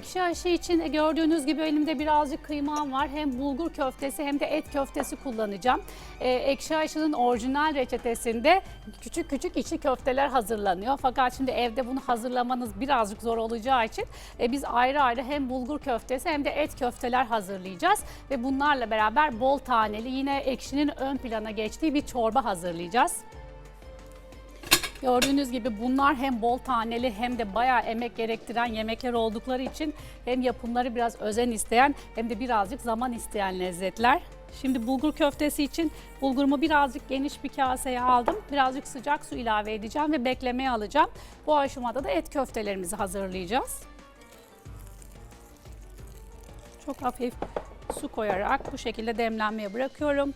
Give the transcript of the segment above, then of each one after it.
Ekşi aşı için gördüğünüz gibi elimde birazcık kıymam var. Hem bulgur köftesi hem de et köftesi kullanacağım. Ee, ekşi aşının orijinal reçetesinde küçük küçük içi köfteler hazırlanıyor. Fakat şimdi evde bunu hazırlamanız birazcık zor olacağı için e, biz ayrı ayrı hem bulgur köftesi hem de et köfteler hazırlayacağız. Ve bunlarla beraber bol taneli yine ekşinin ön plana geçtiği bir çorba hazırlayacağız. Gördüğünüz gibi bunlar hem bol taneli hem de bayağı emek gerektiren yemekler oldukları için hem yapımları biraz özen isteyen hem de birazcık zaman isteyen lezzetler. Şimdi bulgur köftesi için bulgurumu birazcık geniş bir kaseye aldım. Birazcık sıcak su ilave edeceğim ve beklemeye alacağım. Bu aşamada da et köftelerimizi hazırlayacağız. Çok hafif su koyarak bu şekilde demlenmeye bırakıyorum.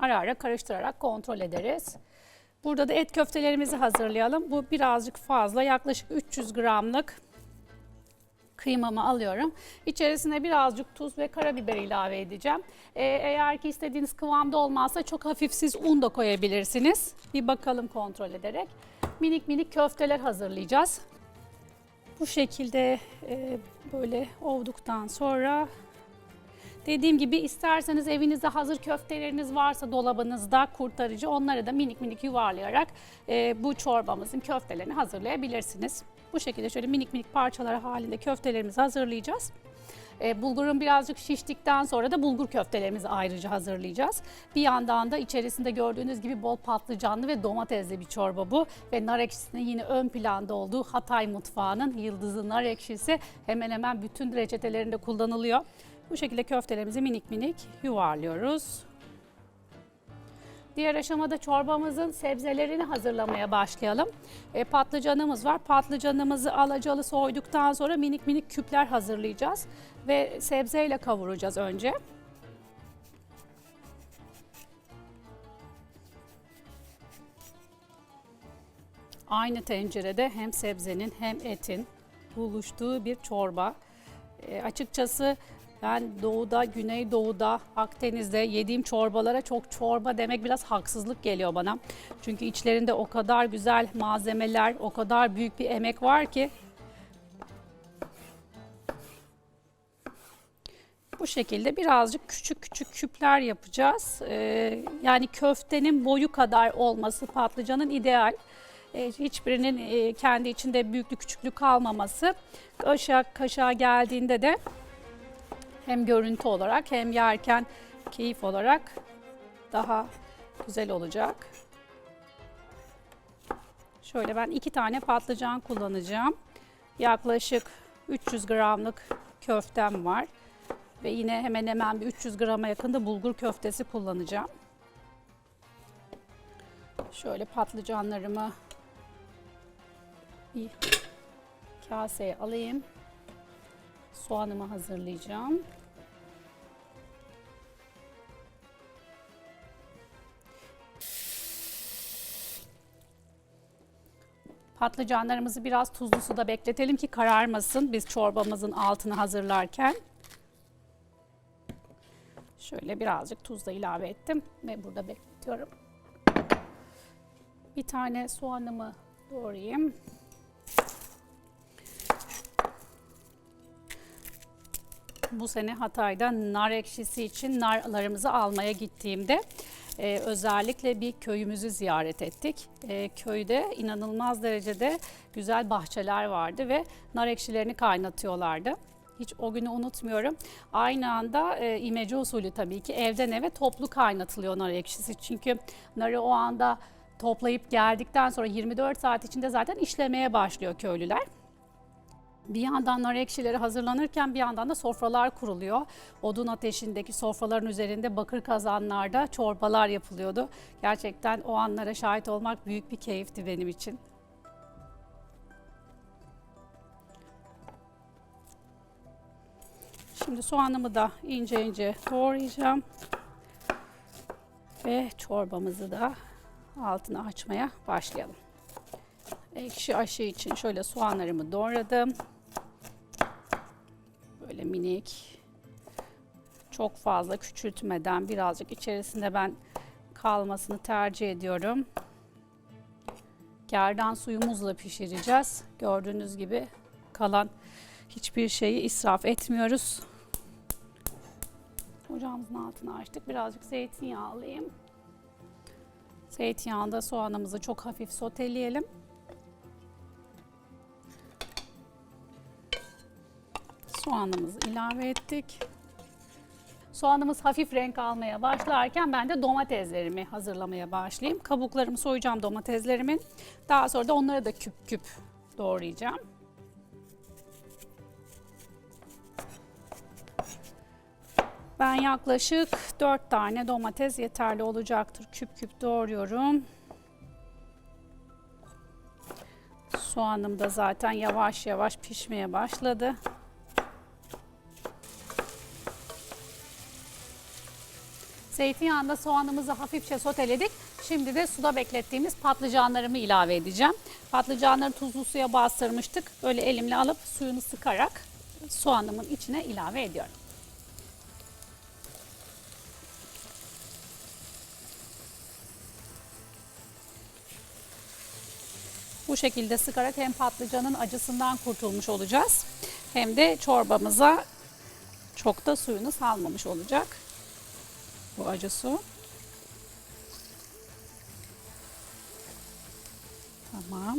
Ara ara karıştırarak kontrol ederiz. Burada da et köftelerimizi hazırlayalım. Bu birazcık fazla yaklaşık 300 gramlık kıymamı alıyorum. İçerisine birazcık tuz ve karabiber ilave edeceğim. Ee, eğer ki istediğiniz kıvamda olmazsa çok hafif siz un da koyabilirsiniz. Bir bakalım kontrol ederek. Minik minik köfteler hazırlayacağız. Bu şekilde e, böyle ovduktan sonra Dediğim gibi isterseniz evinizde hazır köfteleriniz varsa dolabınızda kurtarıcı onları da minik minik yuvarlayarak e, bu çorbamızın köftelerini hazırlayabilirsiniz. Bu şekilde şöyle minik minik parçalar halinde köftelerimizi hazırlayacağız. E, bulgurun birazcık şiştikten sonra da bulgur köftelerimizi ayrıca hazırlayacağız. Bir yandan da içerisinde gördüğünüz gibi bol patlıcanlı ve domatesli bir çorba bu. Ve nar ekşisinin yine ön planda olduğu Hatay mutfağının yıldızı nar ekşisi hemen hemen bütün reçetelerinde kullanılıyor. Bu şekilde köftelerimizi minik minik yuvarlıyoruz. Diğer aşamada çorbamızın sebzelerini hazırlamaya başlayalım. E, patlıcanımız var. Patlıcanımızı alacalı soyduktan sonra minik minik küpler hazırlayacağız. Ve sebzeyle kavuracağız önce. Aynı tencerede hem sebzenin hem etin buluştuğu bir çorba. E, açıkçası ben doğuda, güneydoğuda, Akdeniz'de yediğim çorbalara çok çorba demek biraz haksızlık geliyor bana. Çünkü içlerinde o kadar güzel malzemeler, o kadar büyük bir emek var ki. Bu şekilde birazcık küçük küçük küpler yapacağız. Ee, yani köftenin boyu kadar olması patlıcanın ideal. Ee, hiçbirinin e, kendi içinde büyüklük küçüklük kalmaması. Kaşığa, kaşığa geldiğinde de hem görüntü olarak hem yerken keyif olarak daha güzel olacak. Şöyle ben iki tane patlıcan kullanacağım. Yaklaşık 300 gramlık köftem var. Ve yine hemen hemen bir 300 grama yakında bulgur köftesi kullanacağım. Şöyle patlıcanlarımı bir kaseye alayım soğanımı hazırlayacağım. Patlıcanlarımızı biraz tuzlu suda bekletelim ki kararmasın biz çorbamızın altını hazırlarken. Şöyle birazcık tuz da ilave ettim ve burada bekletiyorum. Bir tane soğanımı doğrayayım. Bu sene Hatay'da nar ekşisi için narlarımızı almaya gittiğimde e, özellikle bir köyümüzü ziyaret ettik. E, köyde inanılmaz derecede güzel bahçeler vardı ve nar ekşilerini kaynatıyorlardı. Hiç o günü unutmuyorum. Aynı anda e, imece usulü tabii ki evden eve toplu kaynatılıyor nar ekşisi. Çünkü narı o anda toplayıp geldikten sonra 24 saat içinde zaten işlemeye başlıyor köylüler. Bir yandan nar ekşileri hazırlanırken bir yandan da sofralar kuruluyor. Odun ateşindeki sofraların üzerinde bakır kazanlarda çorbalar yapılıyordu. Gerçekten o anlara şahit olmak büyük bir keyifti benim için. Şimdi soğanımı da ince ince doğrayacağım. Ve çorbamızı da altına açmaya başlayalım. Ekşi aşı için şöyle soğanlarımı doğradım böyle minik. Çok fazla küçültmeden birazcık içerisinde ben kalmasını tercih ediyorum. Gerdan suyumuzla pişireceğiz. Gördüğünüz gibi kalan hiçbir şeyi israf etmiyoruz. Ocağımızın altını açtık. Birazcık zeytinyağı alayım. Zeytinyağında soğanımızı çok hafif soteleyelim. Soğanımızı ilave ettik. Soğanımız hafif renk almaya başlarken ben de domateslerimi hazırlamaya başlayayım. Kabuklarımı soyacağım domateslerimin. Daha sonra da onları da küp küp doğrayacağım. Ben yaklaşık 4 tane domates yeterli olacaktır. Küp küp doğruyorum. Soğanım da zaten yavaş yavaş pişmeye başladı. Zeytinyağında soğanımızı hafifçe soteledik. Şimdi de suda beklettiğimiz patlıcanlarımı ilave edeceğim. Patlıcanları tuzlu suya bastırmıştık. Böyle elimle alıp suyunu sıkarak soğanımın içine ilave ediyorum. Bu şekilde sıkarak hem patlıcanın acısından kurtulmuş olacağız. Hem de çorbamıza çok da suyunu salmamış olacak. Bu acı su. Tamam.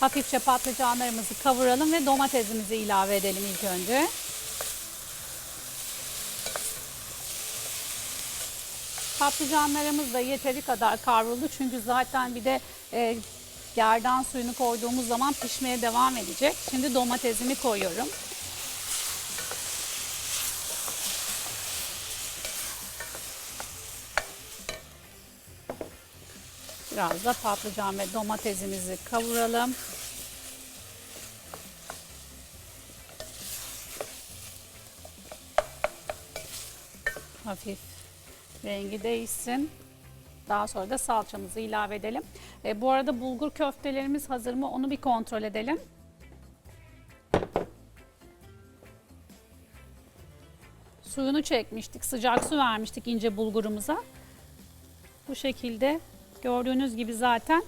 Hafifçe patlıcanlarımızı kavuralım ve domatesimizi ilave edelim ilk önce. Patlıcanlarımız da yeteri kadar kavruldu çünkü zaten bir de e, gerdan suyunu koyduğumuz zaman pişmeye devam edecek. Şimdi domatesimi koyuyorum. Biraz da patlıcan ve domatesimizi kavuralım. Hafif rengi değişsin. Daha sonra da salçamızı ilave edelim. E, bu arada bulgur köftelerimiz hazır mı onu bir kontrol edelim. Suyunu çekmiştik. Sıcak su vermiştik ince bulgurumuza. Bu şekilde gördüğünüz gibi zaten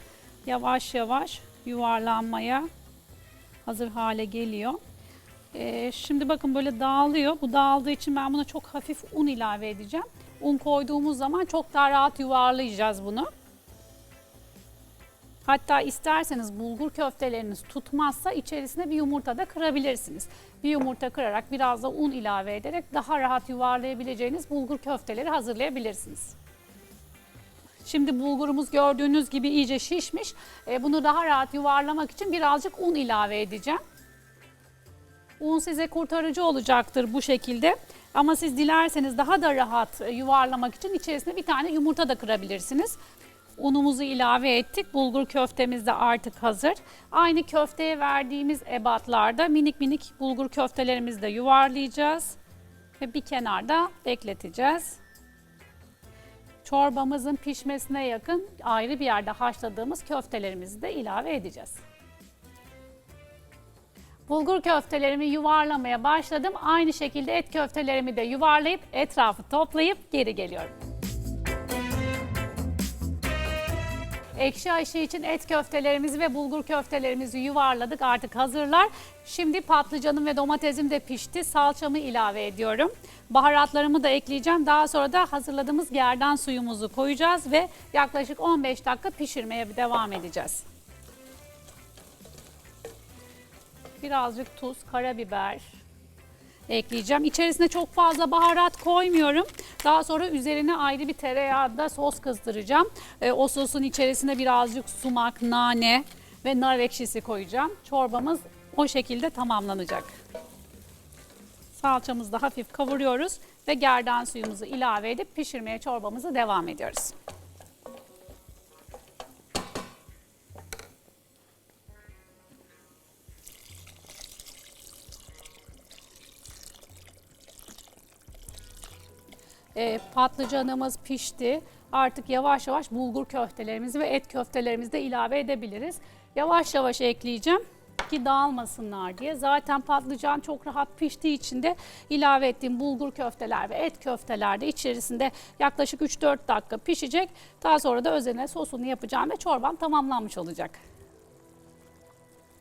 yavaş yavaş yuvarlanmaya hazır hale geliyor. Ee, şimdi bakın böyle dağılıyor. Bu dağıldığı için ben buna çok hafif un ilave edeceğim. Un koyduğumuz zaman çok daha rahat yuvarlayacağız bunu. Hatta isterseniz bulgur köfteleriniz tutmazsa içerisine bir yumurta da kırabilirsiniz. Bir yumurta kırarak biraz da un ilave ederek daha rahat yuvarlayabileceğiniz bulgur köfteleri hazırlayabilirsiniz. Şimdi bulgurumuz gördüğünüz gibi iyice şişmiş. E, bunu daha rahat yuvarlamak için birazcık un ilave edeceğim. Un size kurtarıcı olacaktır bu şekilde. Ama siz dilerseniz daha da rahat e, yuvarlamak için içerisine bir tane yumurta da kırabilirsiniz. Unumuzu ilave ettik. Bulgur köftemiz de artık hazır. Aynı köfteye verdiğimiz ebatlarda minik minik bulgur köftelerimizi de yuvarlayacağız. Ve bir kenarda bekleteceğiz. Çorbamızın pişmesine yakın ayrı bir yerde haşladığımız köftelerimizi de ilave edeceğiz. Bulgur köftelerimi yuvarlamaya başladım. Aynı şekilde et köftelerimi de yuvarlayıp etrafı toplayıp geri geliyorum. Ekşi aşı için et köftelerimizi ve bulgur köftelerimizi yuvarladık. Artık hazırlar. Şimdi patlıcanım ve domatesim de pişti. Salçamı ilave ediyorum. Baharatlarımı da ekleyeceğim. Daha sonra da hazırladığımız gerdan suyumuzu koyacağız ve yaklaşık 15 dakika pişirmeye devam edeceğiz. Birazcık tuz, karabiber ekleyeceğim. İçerisine çok fazla baharat koymuyorum. Daha sonra üzerine ayrı bir tereyağında sos kızdıracağım. E, o sosun içerisine birazcık sumak, nane ve nar ekşisi koyacağım. Çorbamız o şekilde tamamlanacak. Salçamızı da hafif kavuruyoruz ve gerdan suyumuzu ilave edip pişirmeye çorbamızı devam ediyoruz. E, patlıcanımız pişti. Artık yavaş yavaş bulgur köftelerimizi ve et köftelerimizi de ilave edebiliriz. Yavaş yavaş ekleyeceğim ki dağılmasınlar diye. Zaten patlıcan çok rahat piştiği için de ilave ettiğim bulgur köfteler ve et köfteler de içerisinde yaklaşık 3-4 dakika pişecek. Daha sonra da özene sosunu yapacağım ve çorbam tamamlanmış olacak.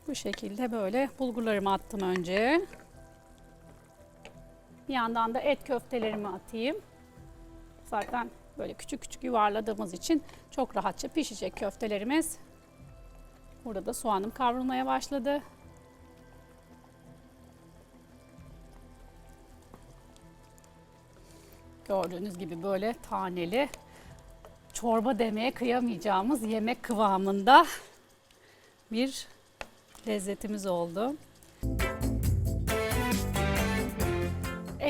Bu şekilde böyle bulgurlarımı attım önce. Bir yandan da et köftelerimi atayım. Zaten böyle küçük küçük yuvarladığımız için çok rahatça pişecek köftelerimiz. Burada da soğanım kavrulmaya başladı. Gördüğünüz gibi böyle taneli çorba demeye kıyamayacağımız yemek kıvamında bir lezzetimiz oldu.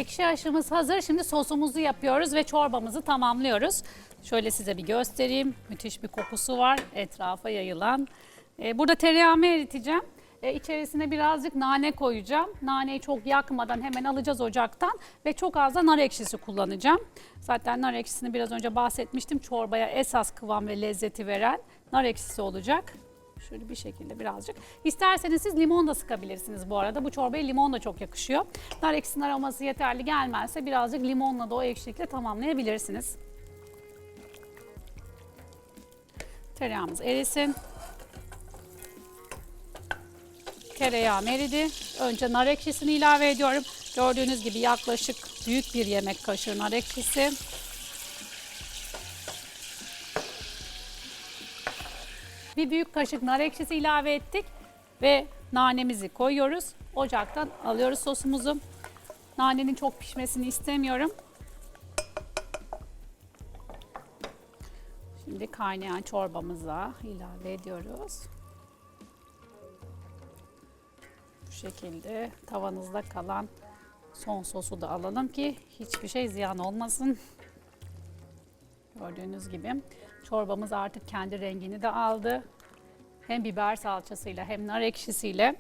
Ekşi aşımız hazır. Şimdi sosumuzu yapıyoruz ve çorbamızı tamamlıyoruz. Şöyle size bir göstereyim. Müthiş bir kokusu var etrafa yayılan. Ee, burada tereyağımı eriteceğim. Ee, içerisine birazcık nane koyacağım. Naneyi çok yakmadan hemen alacağız ocaktan ve çok az da nar ekşisi kullanacağım. Zaten nar ekşisini biraz önce bahsetmiştim. Çorbaya esas kıvam ve lezzeti veren nar ekşisi olacak. Şöyle bir şekilde birazcık. İsterseniz siz limon da sıkabilirsiniz bu arada. Bu çorbaya limon da çok yakışıyor. Nar ekşisinin aroması yeterli gelmezse birazcık limonla da o ekşilikle tamamlayabilirsiniz. Tereyağımız erisin. Tereyağım eridi. Önce nar ekşisini ilave ediyorum. Gördüğünüz gibi yaklaşık büyük bir yemek kaşığı nar ekşisi. Bir büyük kaşık nar ekşisi ilave ettik ve nanemizi koyuyoruz. Ocaktan alıyoruz sosumuzu. Nanenin çok pişmesini istemiyorum. Şimdi kaynayan çorbamıza ilave ediyoruz. Bu şekilde tavanızda kalan son sosu da alalım ki hiçbir şey ziyan olmasın. Gördüğünüz gibi çorbamız artık kendi rengini de aldı. Hem biber salçasıyla hem nar ekşisiyle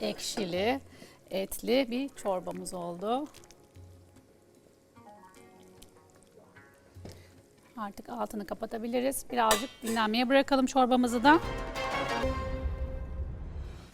ekşili, etli bir çorbamız oldu. Artık altını kapatabiliriz. Birazcık dinlenmeye bırakalım çorbamızı da.